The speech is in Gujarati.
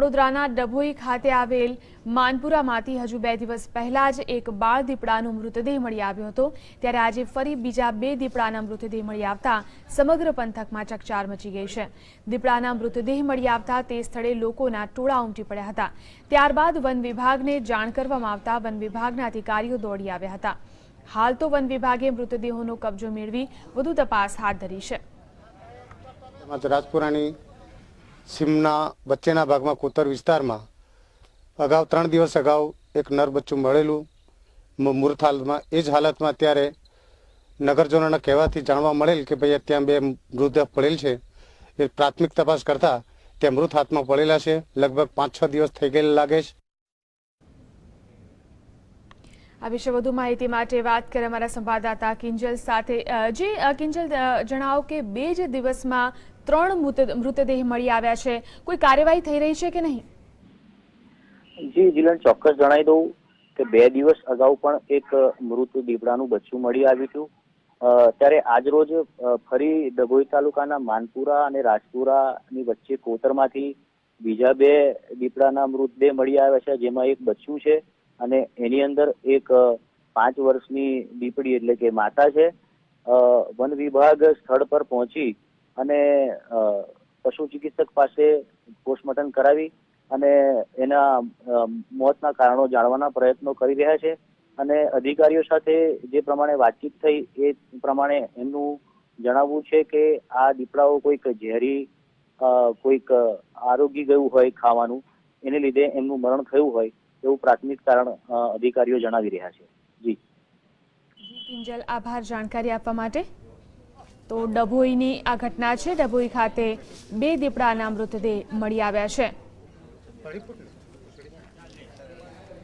વડોદરાના ડભોઈ ખાતે આવેલ માનપુરામાંથી હજુ બે દિવસ પહેલા જ એક બાળ દીપડાનો મૃતદેહ મળી આવ્યો હતો. ત્યારે આજે ફરી બીજા બે દીપડાના મૃતદેહ મળી આવતા સમગ્ર પંથકમાં ચકચાર મચી ગઈ છે. દીપડાના મૃતદેહ મળી આવતા તે સ્થળે લોકોના ટોળા ઉમટી પડ્યા હતા. ત્યારબાદ વન વિભાગને જાણ કરવામાં આવતા વન વિભાગના અધિકારીઓ દોડી આવ્યા હતા. હાલ તો વન વિભાગે મૃતદેહોનો કબજો મેળવી વધુ તપાસ હાથ ધરી છે. રાજપુરાની સીમના વચ્ચેના ભાગમાં કોતર વિસ્તારમાં અગાઉ ત્રણ દિવસ અગાઉ એક નર બચ્ચું મળેલું. મ- મૃત હાલતમાં એ જ હાલતમાં અત્યારે નગરજનોના કહેવાથી જાણવા મળેલ કે ભાઈ ત્યાં બે મૃતદેહ પડેલ છે. એ પ્રાથમિક તપાસ કરતા ત્યાં મૃત હાથમાં પડેલા છે. લગભગ પાંચ છ દિવસ થઈ ગયેલા લાગે છે. આ વિશે વધુ માહિતી માટે વાત કરે અમારા સંવાદદાતા કિંજલ સાથે. જે કિંજલ જણાવો કે બે જ દિવસમાં ત્રણ મૃત- મૃતદેહ મળી આવ્યા છે. કોઈ કાર્યવાહી થઈ રહી છે કે નહીં? જી, જીલન, ચોક્કસ જણાવી દઉં કે બે દિવસ અગાઉ પણ એક મૃત દીપડાનું બચ્ચું મળી આવ્યું હતું. ત્યારે આજરોજ ફરી ડભોઈ તાલુકાના માનપુરા અને રાજપુરાની વચ્ચે કોતરમાંથી બીજા બે દીપડાના મૃતદેહ મળી આવ્યા છે. જેમાં એક બચ્ચું છે અને એની અંદર એક પાંચ વર્ષની દીપડી એટલે કે માતા છે. વન વિભાગ સ્થળ પર પહોંચી અને પશુ ચિકિત્સક પાસે પોસ્ટમોર્ટમ કરાવી અને એના મોતના કારણો જાણવાના પ્રયત્નો કરી રહ્યા છે. અને અધિકારીઓ સાથે જે પ્રમાણે વાતચીત થઈ એ પ્રમાણે એમનું જણાવવું છે કે આ દીપડાઓ કોઈક ઝેરી કોઈક આરોગી ગયું હોય ખાવાનું, એને લીધે એમનું મરણ થયું હોય એવું પ્રાથમિક કારણ અધિકારીઓ જણાવી રહ્યા છે. જી. કિંજલ આભાર જાણકારી આપવા માટે. તો ડભોઈની આ ઘટના છે. ડભોઈ ખાતે બે દીપડાના મૃતદેહ મળી આવ્યા છે.